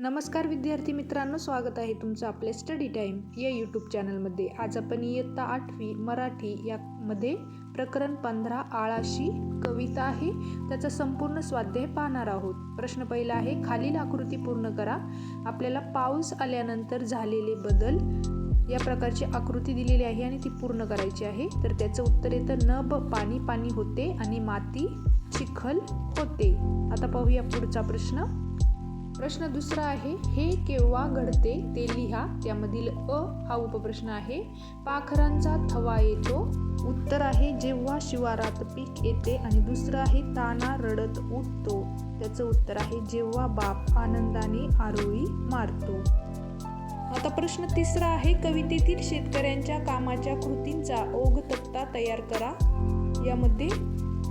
नमस्कार विद्यार्थी मित्रांनो स्वागत आहे तुमचं आपल्या स्टडी टाईम या यूट्यूब चॅनलमध्ये आज आपण इयत्ता आठवी मराठी यामध्ये प्रकरण पंधरा आळाशी कविता आहे. त्याचा संपूर्ण स्वाध्याय पाहणार आहोत. प्रश्न पहिला आहे खालील आकृती पूर्ण करा. आपल्याला पाऊस आल्यानंतर झालेले बदल या प्रकारची आकृती दिलेली आहे आणि ती पूर्ण करायची आहे. तर त्याचं उत्तर येतं न ब पाणी पाणी होते आणि माती चिखल होते. आता पाहूया पुढचा प्रश्न. प्रश्न दुसरा आहे हे केव्हा घडते ते लिहा. त्यामधील अ हा उपप्रश्न आहे पाखरांचा थवा येतो. उत्तर आहे जेव्हा शिवारात पीक येते आणि दुसरं आहे ताना रडत उठतो. त्याचं उत्तर आहे जेव्हा बाप आनंदाने आरोळी मारतो. आता प्रश्न तिसरा आहे कवितेतील शेतकऱ्यांच्या कामाच्या कृतींचा ओघ तक्ता तयार करा. यामध्ये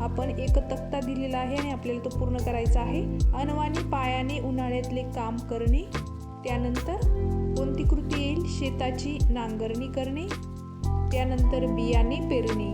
आपण एक तक्ता दिलेला आहे आणि आपल्याला तो पूर्ण करायचा आहे. अनवाणी पायाने उन्हाळ्यातले काम करणे त्यानंतर कोणती कृती येईल? शेताची नांगरणी करणे त्यानंतर बियाणे पेरणे.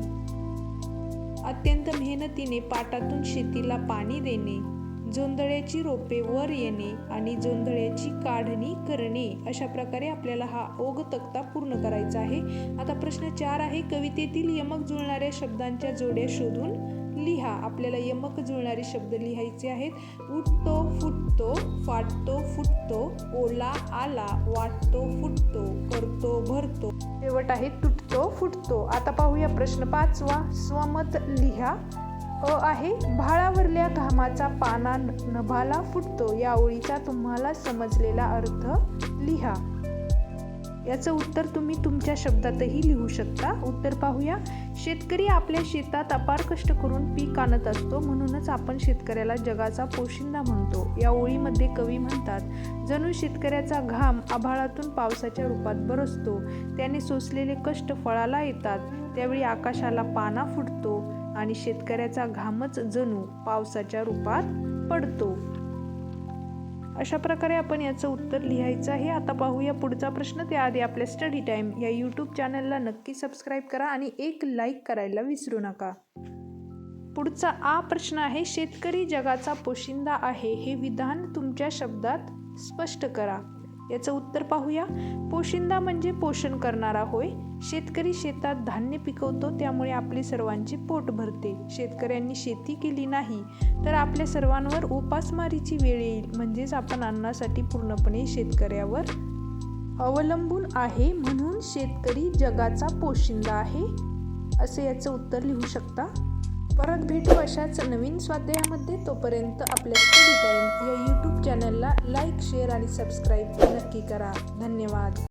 अत्यंत मेहनतीने पाटातून शेतीला पाणी देणे जोंधळ्याची रोपे वर येणे आणि जोंधळ्याची काढणी करणे. अशा प्रकारे आपल्याला हा ओघ तक्ता पूर्ण करायचा आहे. आता प्रश्न चार आहे. कवितेतील यमक जुळणाऱ्या शब्दांच्या जोड्या शोधून लिहा. आपल्याला यमक जुळणारे शब्द लिहायचे आहेत. उठतो फुटतो फाटतो फुटतो ओला आला वाटतो फुटतो करतो भरतो. शेवट आहे तुटतो फुटतो. आता पाहूया प्रश्न पाचवा. स्वमत लिहा. अ आहे भाळावरल्या घामाचा पाना नभाला फुटतो. या ओळीचा तुम्हाला समजलेला अर्थ लिहा. याचं उत्तर तुम्ही तुमच्या शब्दातही लिहू शकता. उत्तर पाहूया. शेतकरी आपल्या शेतात अपार कष्ट करून पीक आणत असतो म्हणूनच आपण शेतकऱ्याला जगाचा पोशिंदा म्हणतो. या ओळीमध्ये कवी म्हणतात जणू शेतकऱ्याचा घाम आभाळातून पावसाच्या रूपात बरसतो. त्याने सोसलेले कष्ट फळाला येतात. त्यावेळी आकाशाला पाना फुटतो आणि शेतकऱ्याचा घामच जणू पावसाच्या रूपात पडतो. अशा प्रकारे आपण याचं उत्तर लिहायचं आहे. आता पाहूया पुढचा प्रश्न. त्याआधी आपल्या स्टडी टाईम या यूट्यूब चॅनलला नक्की सबस्क्राईब करा आणि एक लाईक करायला विसरू नका. पुढचा आ प्रश्न आहे शेतकरी जगाचा पोशिंदा आहे हे विधान तुमच्या शब्दात स्पष्ट करा. याचं उत्तर पाहूया. पोशिंदा म्हणजे पोषण करणारा होय. शेतकरी शेतात धान्य पिकवतो त्यामुळे आपले सर्वांचे पोट भरते. शेतकऱ्यांनी शेती केली नाही तर आपल्या सर्वांवर उपासमारीची वेळ येईल. म्हणजेच आपण अन्नासाठी पूर्णपणे शेतकऱ्यावर अवलंबून आहे म्हणून शेतकरी जगाचा पोशिंदा आहे. असे याचं उत्तर लिहू शकता. परत भेटू अशाच नवीन स्वाध्यायामध्ये तोपर्यंत आपल्या स्टडी टाईम या यूट्यूब चॅनलला लाईक शेअर आणि सबस्क्राईब नक्की करा. धन्यवाद.